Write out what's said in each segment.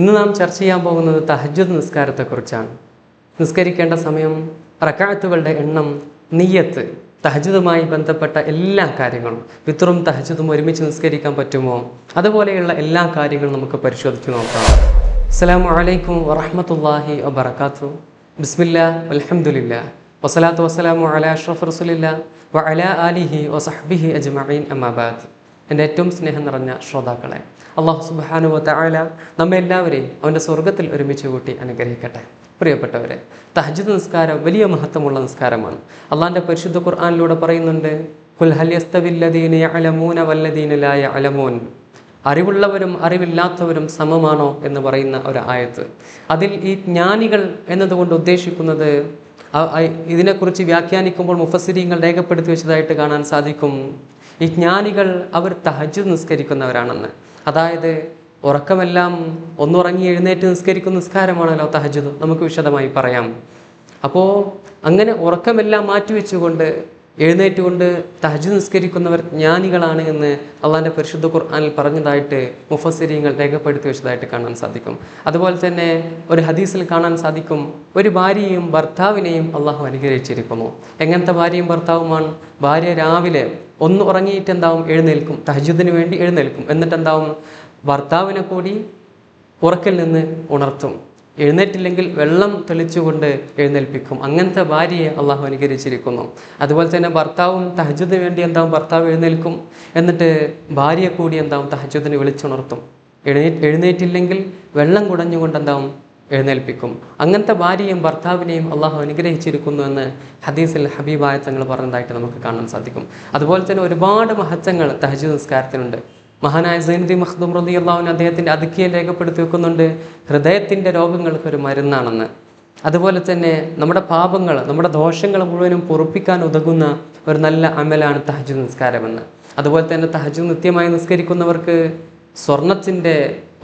ഇന്ന് നാം ചർച്ച ചെയ്യാൻ പോകുന്നത് തഹജ്ജുദ് നിസ്കാരത്തെക്കുറിച്ചാണ്. നിസ്കരിക്കേണ്ട സമയം റക്കാത്തുകളുടെ എണ്ണം നെയ്യത്ത് തഹജുദുമായി ബന്ധപ്പെട്ട എല്ലാ കാര്യങ്ങളും വിത്തറും തഹജുദും ഒരുമിച്ച് നിസ്കരിക്കാൻ പറ്റുമോ? അതുപോലെയുള്ള എല്ലാ കാര്യങ്ങളും നമുക്ക് പരിശോധിച്ച് നോക്കാം. അസ്സലാമു അലൈക്കും വറഹമത്തല്ലാഹി വബർക്കാത്തു ബിസ്മില്ല അലഹമുല്ല വസ്സലാത്തു വസ്സലാമു അലാ അഷ്റഫ് റസുലില്ല. വ അലാ ആലിഹി വസഹ്ബിഹി അജ്മഈൻ അമ്മാബാദ് എന്റെ ഏറ്റവും സ്നേഹം നിറഞ്ഞ ശ്രോതാക്കളെ അള്ളാഹു സുബാനുവ താല നമ്മെ എല്ലാവരെയും അവന്റെ സ്വർഗത്തിൽ ഒരുമിച്ച് കൂട്ടി അനുഗ്രഹിക്കട്ടെ. പ്രിയപ്പെട്ടവരെ തഹജിദ് നിസ്കാരം വലിയ മഹത്വമുള്ള നിസ്കാരമാണ്. അള്ളാഹിന്റെ പരിശുദ്ധ ഖുർആാനിലൂടെ പറയുന്നുണ്ട്. അറിവുള്ളവരും അറിവില്ലാത്തവരും സമമാണോ എന്ന് പറയുന്ന ഒരു ആയത്ത്. അതിൽ ഈ ജ്ഞാനികൾ എന്നതുകൊണ്ട് ഉദ്ദേശിക്കുന്നത് ഇതിനെക്കുറിച്ച് വ്യാഖ്യാനിക്കുമ്പോൾ മുഫസിരിങ്ങൾ രേഖപ്പെടുത്തി വെച്ചതായിട്ട് കാണാൻ സാധിക്കും. ഈ ജ്ഞാനികൾ അവർ തഹജ് നിസ്കരിക്കുന്നവരാണെന്ന്. അതായത് ഉറക്കമെല്ലാം ഒന്നുറങ്ങി എഴുന്നേറ്റ് നിസ്കരിക്കുന്ന നിസ്കാരമാണല്ലോ തഹജുദ് നമുക്ക് വിശദമായി പറയാം. അപ്പോൾ അങ്ങനെ ഉറക്കമെല്ലാം മാറ്റിവെച്ചുകൊണ്ട് എഴുന്നേറ്റുകൊണ്ട് തഹജ് നിസ്കരിക്കുന്നവർ ജ്ഞാനികളാണ് എന്ന് അള്ളാഹിന്റെ പരിശുദ്ധ ഖുർആാനിൽ പറഞ്ഞതായിട്ട് മുഫസിരിയങ്ങൾ രേഖപ്പെടുത്തി വെച്ചതായിട്ട് കാണാൻ സാധിക്കും. അതുപോലെ തന്നെ ഒരു ഹദീസിൽ കാണാൻ സാധിക്കും ഒരു ഭാര്യയും ഭർത്താവിനെയും അള്ളാഹു അനുഗ്രഹിച്ചിരിക്കുന്നു. എങ്ങനത്തെ ഭാര്യയും ഭർത്താവുമാണ്? ഭാര്യ രാവിലെ ഒന്ന് ഉറങ്ങിയിട്ട് എന്താവും എഴുന്നേൽക്കും. തഹജുദിന് വേണ്ടി എഴുന്നേൽക്കും. എന്നിട്ട് എന്താവും ഭർത്താവിനെ കൂടി ഉറക്കിൽ നിന്ന് ഉണർത്തും. എഴുന്നേറ്റില്ലെങ്കിൽ വെള്ളം തെളിച്ചുകൊണ്ട് എഴുന്നേൽപ്പിക്കും. അങ്ങനത്തെ ഭാര്യയെ അള്ളാഹു അനുകരിച്ചിരിക്കുന്നു. അതുപോലെ തന്നെ ഭർത്താവും തഹജുദിന് വേണ്ടി എന്താവും? ഭർത്താവ് എഴുന്നേൽക്കും. എന്നിട്ട് ഭാര്യയെ കൂടി എന്താവും? തഹജുദിന് വിളിച്ചുണർത്തും. എഴുന്നേറ്റ് എഴുന്നേറ്റില്ലെങ്കിൽ വെള്ളം കുടഞ്ഞുകൊണ്ട് എന്താവും എഴുന്നേൽപ്പിക്കും. അങ്ങനത്തെ ഭാര്യയും ഭർത്താവിനെയും അള്ളാഹു അനുഗ്രഹിച്ചിരിക്കുന്നു എന്ന് ഹദീസിൽ ഹബീബായ തങ്ങൾ പറഞ്ഞതായിട്ട് നമുക്ക് കാണാൻ സാധിക്കും. അതുപോലെ തന്നെ ഒരുപാട് മഹത്വങ്ങൾ തഹജു നിസ്കാരത്തിനുണ്ട്. മഹാനായ സൈനുദ്ദീൻ മഖ്ദൂം റതി അള്ളാഹുവിന് അദ്ദേഹത്തിന്റെ അതുക്കിയെ രേഖപ്പെടുത്തി വെക്കുന്നുണ്ട്. ഹൃദയത്തിന്റെ രോഗങ്ങൾക്ക് ഒരു മരുന്നാണെന്ന്. അതുപോലെ തന്നെ നമ്മുടെ പാപങ്ങൾ നമ്മുടെ ദോഷങ്ങൾ മുഴുവനും പൊറുപ്പിക്കാൻ ഉതകുന്ന ഒരു നല്ല അമലാണ് തഹജു നിസ്കാരമെന്ന്. അതുപോലെ തന്നെ തഹജു നിത്യമായി നിസ്കരിക്കുന്നവർക്ക് സ്വർണത്തിന്റെ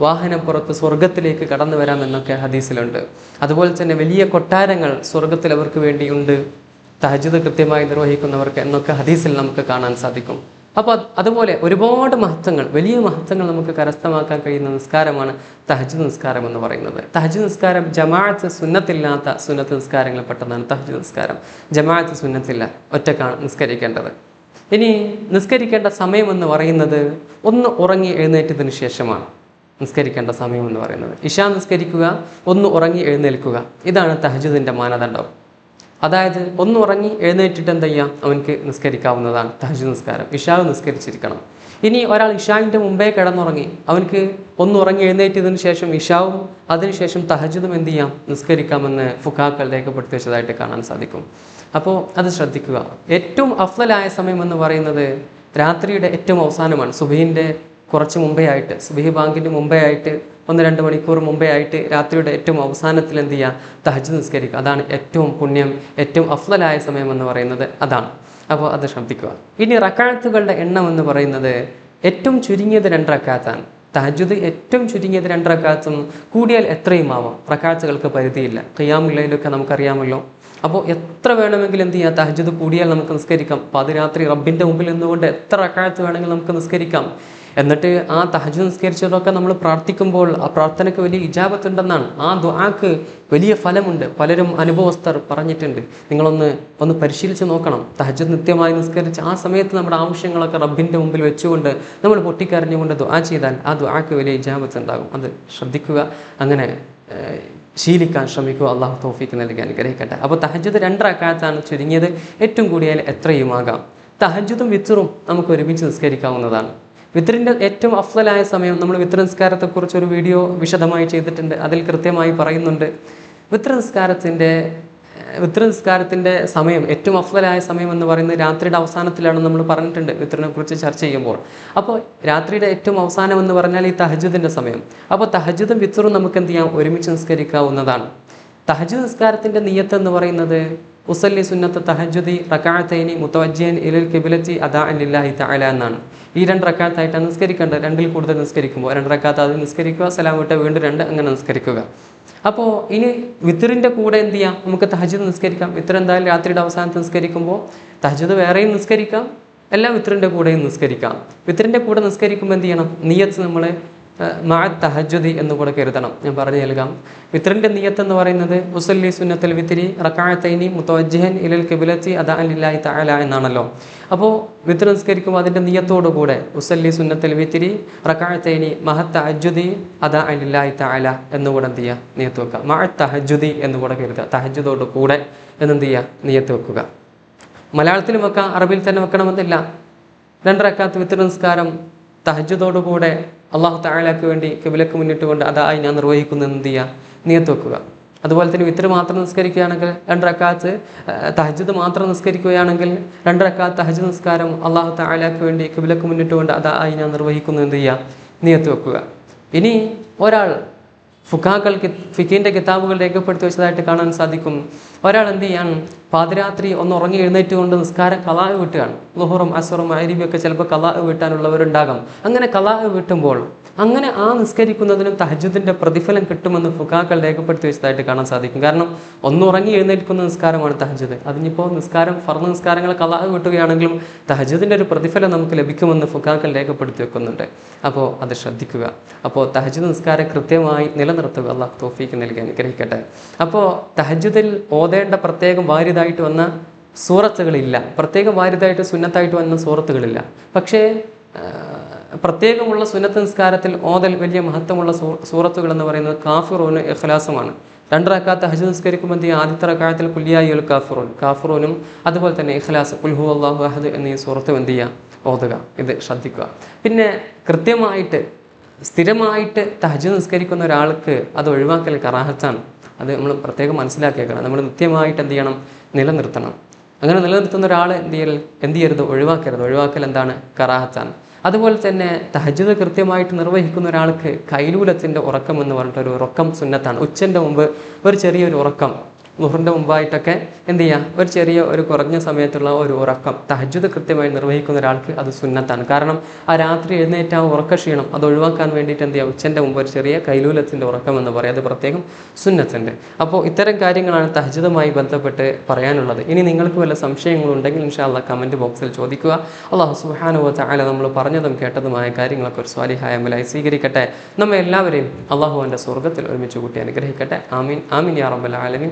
വാഹനം പുറത്ത് സ്വർഗത്തിലേക്ക് കടന്നു വരാമെന്നൊക്കെ ഹദീസിലുണ്ട്. അതുപോലെ തന്നെ വലിയ കൊട്ടാരങ്ങൾ സ്വർഗത്തിൽ അവർക്ക് വേണ്ടിയുണ്ട്. തഹജിദ് കൃത്യമായി നിർവഹിക്കുന്നവർക്ക് എന്നൊക്കെ ഹദീസിൽ നമുക്ക് കാണാൻ സാധിക്കും. അപ്പോൾ അതുപോലെ ഒരുപാട് മഹത്വങ്ങൾ വലിയ മഹത്വങ്ങൾ നമുക്ക് കരസ്ഥമാക്കാൻ കഴിയുന്ന നിസ്കാരമാണ് തഹജ് നിസ്കാരം എന്ന് പറയുന്നത്. തഹജ് നിസ്കാരം ജമാഅത്ത് സുന്നത്തില്ലാത്ത സുന്നത്ത് നിസ്കാരങ്ങളിൽ പെട്ടതാണ് തഹജ് നിസ്കാരം. ജമാഅത്ത് സുന്നത്തില്ല ഒറ്റക്കാണ് നിസ്കരിക്കേണ്ടത്. ഇനി നിസ്കരിക്കേണ്ട സമയമെന്ന് പറയുന്നത് ഒന്ന് ഉറങ്ങി എഴുന്നേറ്റതിന് ശേഷമാണ് നിസ്കരിക്കേണ്ട സമയം എന്ന് പറയുന്നത്. ഇഷ നിസ്കരിക്കുക ഒന്ന് ഉറങ്ങി എഴുന്നേൽക്കുക. ഇതാണ് തഹജുദിന്റെ മാനദണ്ഡം. അതായത് ഒന്ന് ഉറങ്ങി എഴുന്നേറ്റിട്ട് എന്ത് അവനക്ക് നിസ്കരിക്കാവുന്നതാണ് തഹജു നിസ്കാരം. ഇഷാവ് നിസ്കരിച്ചിരിക്കണം. ഇനി ഒരാൾ ഇഷാവിന്റെ മുമ്പേ കിടന്നുറങ്ങി. അവനക്ക് ഒന്ന് ഉറങ്ങി എഴുന്നേറ്റതിന് ശേഷം ഇഷാവും അതിനുശേഷം തഹജിതും എന്ത് ചെയ്യാം? നിസ്കരിക്കാമെന്ന് ഫുഖാക്കൾ രേഖപ്പെടുത്തി വെച്ചതായിട്ട് കാണാൻ സാധിക്കും. അപ്പോൾ അത് ശ്രദ്ധിക്കുക. ഏറ്റവും അഫ്ലലായ സമയം എന്ന് പറയുന്നത് രാത്രിയുടെ ഏറ്റവും അവസാനമാണ്. സുബീന്റെ കുറച്ച് മുമ്പേ ആയിട്ട് സുബഹി ബാങ്കിന്റെ മുമ്പേ ആയിട്ട് ഒന്ന് രണ്ട് മണിക്കൂർ മുമ്പേ ആയിട്ട് രാത്രിയുടെ ഏറ്റവും അവസാനത്തിൽ എന്ത് ചെയ്യുക തഹജ് നിസ്കരിക്കുക. അതാണ് ഏറ്റവും പുണ്യം ഏറ്റവും അഫ്ലലായ സമയം എന്ന് പറയുന്നത്. അതാണ്. അപ്പോൾ അത് ശ്രദ്ധിക്കുക. ഇനി റക്കാഴത്തുകളുടെ എണ്ണം എന്ന് പറയുന്നത് ഏറ്റവും ചുരുങ്ങിയത് രണ്ട് റക്കാത്താണ്. തഹജുദ് ഏറ്റവും ചുരുങ്ങിയത് രണ്ട് റക്കാത്തും കൂടിയാൽ എത്രയും ആവാം റക്കാത്തുകൾക്ക് പരിധിയില്ല. കയ്യാമില്ലയിലൊക്കെ നമുക്കറിയാമല്ലോ. അപ്പോൾ എത്ര വേണമെങ്കിലും എന്ത് ചെയ്യാം? തഹജുദ് കൂടിയാൽ നമുക്ക് നിസ്കരിക്കാം. പാതിരാത്രി റബ്ബിന്റെ മുമ്പിൽ നിന്നുകൊണ്ട് എത്ര റക്കാത്ത് വേണമെങ്കിലും നമുക്ക് നിസ്കരിക്കാം. എന്നിട്ട് ആ തഹജു നിസ്കരിച്ചതൊക്കെ നമ്മൾ പ്രാർത്ഥിക്കുമ്പോൾ ആ പ്രാർത്ഥനയ്ക്ക് വലിയ ഇജാബത്ത് ഉണ്ടെന്നാണ് ആ ദുആക്ക് വലിയ ഫലമുണ്ട്. പലരും അനുഭവസ്ഥർ പറഞ്ഞിട്ടുണ്ട്. നിങ്ങളൊന്ന് ഒന്ന് പരിശീലിച്ച് നോക്കണം. തഹജ് നിത്യമായി നിസ്കരിച്ച് ആ സമയത്ത് നമ്മുടെ ആവശ്യങ്ങളൊക്കെ റബ്ബിന്റെ മുമ്പിൽ വെച്ചുകൊണ്ട് നമ്മൾ പൊട്ടിക്കരഞ്ഞുകൊണ്ട് ദുആ ചെയ്താൽ ആ ദുആക്ക് വലിയ ഇജാമത്ത് ഉണ്ടാകും. അത് ശ്രദ്ധിക്കുക. അങ്ങനെ ശീലിക്കാൻ ശ്രമിക്കുക. അള്ളാഹു തോഫിക്ക് നൽകി അനുഗ്രഹിക്കട്ടെ. അപ്പോൾ തഹജത് രണ്ടരക്കാലത്താണ് ചുരുങ്ങിയത്. ഏറ്റവും കൂടിയാൽ എത്രയുമാകാം? തഹജുദും വിത്തറും നമുക്ക് ഒരുമിച്ച് നിസ്കരിക്കാവുന്നതാണ്. വിത്തറിന്റെ ഏറ്റവും അഫ്സലായ സമയം നമ്മൾ വിത്ര നിസ്കാരത്തെക്കുറിച്ച് ഒരു വീഡിയോ വിശദമായി ചെയ്തിട്ടുണ്ട്. അതിൽ കൃത്യമായി പറയുന്നുണ്ട്. വിത്ര നിസ്കാരത്തിന്റെ വിത്ര നിസ്കാരത്തിന്റെ സമയം ഏറ്റവും അഫ്സലായ സമയം എന്ന് പറയുന്നത് രാത്രിയുടെ അവസാനത്തിലാണ് നമ്മൾ പറഞ്ഞിട്ടുണ്ട് വിത്രനെ കുറിച്ച് ചർച്ച ചെയ്യുമ്പോൾ. അപ്പോൾ രാത്രിയുടെ ഏറ്റവും അവസാനം എന്ന് പറഞ്ഞാൽ ഈ തഹജുദിന്റെ സമയം. അപ്പോൾ തഹജുദും വിത്രും നമുക്ക് എന്ത് ചെയ്യാം? ഒരുമിച്ച് നിസ്കരിക്കാവുന്നതാണ്. തഹജു നിസ്കാരത്തിന്റെ നിയത്ത് എന്ന് പറയുന്നത് ഉസല്ലി സുന്നത്ത് തഹജുദി റക്കാഴത്തൈനി മുത്തവജ്ജയൻ ഇലൽ കിബിലത്തി അദാ ലില്ലാഹി തആല എന്നാണ്. ഈ രണ്ട് റക്കാത്തായിട്ടാണ് നിസ്കരിക്കേണ്ടത്. രണ്ടിൽ കൂടുതൽ നിസ്കരിക്കുമ്പോൾ രണ്ട് റക്കാത്ത് അത് നിസ്കരിക്കുക സലാം വിട്ട് വീണ്ടും രണ്ട് അങ്ങനെ നിസ്കരിക്കുക. അപ്പോൾ ഇനി വിത്തറിന്റെ കൂടെ എന്ത് ചെയ്യാം? നമുക്ക് തഹജിദ് നിസ്കരിക്കാം. വിത്തർ എന്തായാലും രാത്രിയുടെ അവസാനത്ത് നിസ്കരിക്കുമ്പോൾ തഹജിദ് വേറെയും നിസ്കരിക്കാം. എല്ലാം വിത്തറിന്റെ കൂടെയും നിസ്കരിക്കാം. വിത്തറിന്റെ കൂടെ നിസ്കരിക്കുമ്പോൾ എന്ത് ചെയ്യണം? നിയത്ത് നമ്മൾ മാ തഹജുദി എന്ന് കൂടെ കരുതണം. ഞാൻ പറഞ്ഞു നൽകാം. വിത്രന്റെ നിയത്ത് എന്ന് പറയുന്നത് ഉസല്ലി സുന്നത്തുൽ വിത്തിരി റക്കാഴത്തൈനി മുത്തവജ്ജഹൻ ഇലൽ കിബിലത്തി അദാ അലില്ലാഹി തആല എന്നാണല്ലോ. അപ്പോൾ വിത്ര നിസ്കരിക്കുമ്പോൾ അതിന്റെ നിയത്തോടു കൂടെ ഉസല്ലി സുന്നത്തുൽ വിത്തിരി റക്കാഴത്തൈനി മഹത്ത് തഹജുദി അദാ അലില്ലായി തആല എന്നുകൂടെ എന്ത് ചെയ്യുക? നിയത്ത് വെക്കുക. മാ തഹജുദി എന്ന് കൂടെ കരുതുക. തഹജുദോട് കൂടെ എന്നെന്ത് ചെയ്യുക? നിയത്ത് വെക്കുക. മലയാളത്തിലും വെക്കാം അറബിയിൽ തന്നെ വെക്കണമെന്നില്ല. രണ്ടരക്കാത്ത വിത്ര നിസ്കാരം തഹജുദോടുകൂടെ അള്ളാഹു താഴാക്ക് വേണ്ടി കിബിലക്ക് മുന്നിട്ട് കൊണ്ട് അതായി ഞാൻ നിർവഹിക്കുന്നു എന്ത് ചെയ്യുക നിയത്ത് വെക്കുക. അതുപോലെ തന്നെ വിത്തർ മാത്രം നിസ്കരിക്കുകയാണെങ്കിൽ രണ്ടരക്കാത്ത് തഹജിദ് മാത്രം നിസ്കരിക്കുകയാണെങ്കിൽ രണ്ടരക്കാത്ത് തഹജ് നിസ്കാരം അള്ളാഹു താലാക്ക് വേണ്ടി കിബിലക്ക് മുന്നിട്ട് കൊണ്ട് അതായി ഞാൻ നിർവഹിക്കുന്നു എന്ത് ചെയ്യുക നിയത്ത് വെക്കുക. ഇനി ഒരാൾ ഫുഖാക്കൾ ഫിഖീന്റെ കിതാബുകൾ രേഖപ്പെടുത്തി വെച്ചതായിട്ട് കാണാൻ സാധിക്കും. ഒരാൾ എന്ത് ചെയ്യാണ് പാതിരാത്രി ഒന്ന് ഉറങ്ങി എഴുന്നേറ്റ് കൊണ്ട് നിസ്കാരം കലാഹ് വിട്ടുകയാണ്. ലുഹറും അസറും അരിബിയൊക്കെ ചിലപ്പോൾ കലാഹ് വീട്ടാനുള്ളവരുണ്ടാകാം. അങ്ങനെ കലാഹ് വീട്ടുമ്പോൾ അങ്ങനെ ആ നിസ്കരിക്കുന്നതിനും തഹജുദിന്റെ പ്രതിഫലം കിട്ടുമെന്ന് ഫുഖാക്കൾ രേഖപ്പെടുത്തി വെച്ചതായിട്ട് കാണാൻ സാധിക്കും. കാരണം ഒന്ന് ഉറങ്ങി എഴുന്നേൽക്കുന്ന നിസ്കാരമാണ് തഹജുദ് അതിനിപ്പോൾ നിസ്കാരം ഫർണ നിസ്കാരങ്ങൾ കലാഹ് കിട്ടുകയാണെങ്കിലും തഹജുദിന്റെ ഒരു പ്രതിഫലം നമുക്ക് ലഭിക്കുമെന്ന് ഫുഖാക്കൾ രേഖപ്പെടുത്തി വെക്കുന്നുണ്ട്. അപ്പോൾ അത് ശ്രദ്ധിക്കുക. അപ്പോൾ തഹജുദ് നിസ്കാരം കൃത്യമായി നിലനിർത്തുക. അള്ളാഹ് തോഫീക്ക് നൽകി അനുഗ്രഹിക്കട്ടെ. അപ്പോൾ തഹജുദിൽ ഓതേണ്ട പ്രത്യേകം വാരിതായിട്ട് വന്ന സൂറത്തുകളില്ല. പ്രത്യേകം വാരിതായിട്ട് സുന്നത്തായിട്ട് വന്ന സൂറത്തുകളില്ല. പക്ഷേ പ്രത്യേകമുള്ള സുന്നത്ത് നിസ്കാരത്തിൽ ഓതൽ വലിയ മഹത്വമുള്ള സൂറത്തുകൾ എന്ന് പറയുന്നത് കാഫിറൂന് ഇഖ്ലാസുമാണ്. രണ്ട് റക്കാത്ത ഹജ് നിസ്കരിക്കുമ്പോൾ തന്നെ? ആദ്യത്തെ റക്കായത്തിൽ കുല്യായുൽ കാഫിറൂൻ. കാഫിറൂനും അതുപോലെ തന്നെ ഇഖ്ലാസ് ഉൽഹു അള്ളാഹു അഹദ് എന്നീ സൂറത്ത് എന്ത് ചെയ്യുക? ഓതുക. ഇത് ശ്രദ്ധിക്കുക. പിന്നെ കൃത്യമായിട്ട് സ്ഥിരമായിട്ട് തഹജ് നിസ്കരിക്കുന്ന ഒരാൾക്ക് അത് ഒഴിവാക്കൽ കറാഹത്താണ്. അത് നമ്മൾ പ്രത്യേകം മനസ്സിലാക്കിയേക്കണം. നമ്മൾ നിത്യമായിട്ട് എന്ത് ചെയ്യണം? നിലനിർത്തണം. അങ്ങനെ നിലനിർത്തുന്ന ഒരാൾ എന്ത് ചെയ്യൽ? എന്ത് ചെയ്യരുത്? ഒഴിവാക്കരുത്. ഒഴിവാക്കൽ എന്താണ്? കറാഹത്താണ്. അതുപോലെ തന്നെ തഹജിദ് കൃത്യമായിട്ട് നിർവഹിക്കുന്ന ഒരാൾക്ക് കൈലൂലത്തിന്റെ ഉറക്കം എന്ന് പറഞ്ഞിട്ട് ഒരു ഉറക്കം സുന്നത്താണ്. ഉച്ചന്റെ മുമ്പ് ഒരു ചെറിയൊരു ഉറക്കം. ലുഹറിന്റെ മുമ്പായിട്ടൊക്കെ എന്ത് ചെയ്യുക ഒരു ചെറിയ ഒരു കുറഞ്ഞ സമയത്തുള്ള ഒരു ഉറക്കം. തഹജുദ് കൃത്യമായി നിർവഹിക്കുന്ന ഒരാൾക്ക് അത് സുന്നത്താണ്. കാരണം ആ രാത്രി എഴുന്നേറ്റ് ആ ഉറക്ക ക്ഷീണം അത് ഒഴിവാക്കാൻ വേണ്ടിയിട്ട് എന്ത് ചെയ്യുക ഉച്ചന്റെ മുമ്പ് ഒരു ചെറിയ കൈലൂലത്തിന്റെ ഉറക്കം എന്ന് പറയും. അത് പ്രത്യേകം സുന്നത്തുണ്ട്. അപ്പോൾ ഇത്തരം കാര്യങ്ങളാണ് തഹജുദുമായി ബന്ധപ്പെട്ട് പറയാനുള്ളത്. ഇനി നിങ്ങൾക്ക് വല്ല സംശയങ്ങളുണ്ടെങ്കിൽ ഇൻഷാല്ല കമന്റ് ബോക്സിൽ ചോദിക്കുക. അള്ളാഹു സുഹാനുവ ചാല നമ്മൾ പറഞ്ഞതും കേട്ടതുമായ കാര്യങ്ങളൊക്കെ ഒരു സ്വാലിഹായ അമലായി സ്വീകരിക്കട്ടെ. നമ്മെ എല്ലാവരെയും അള്ളാഹു എന്റെ സ്വർഗത്തിൽ ഒരുമിച്ച് കൂട്ടി അനുഗ്രഹിക്കട്ടെ. ആമീൻ. ആമീൻ യാ റബ്ബൽ ആലമീൻ.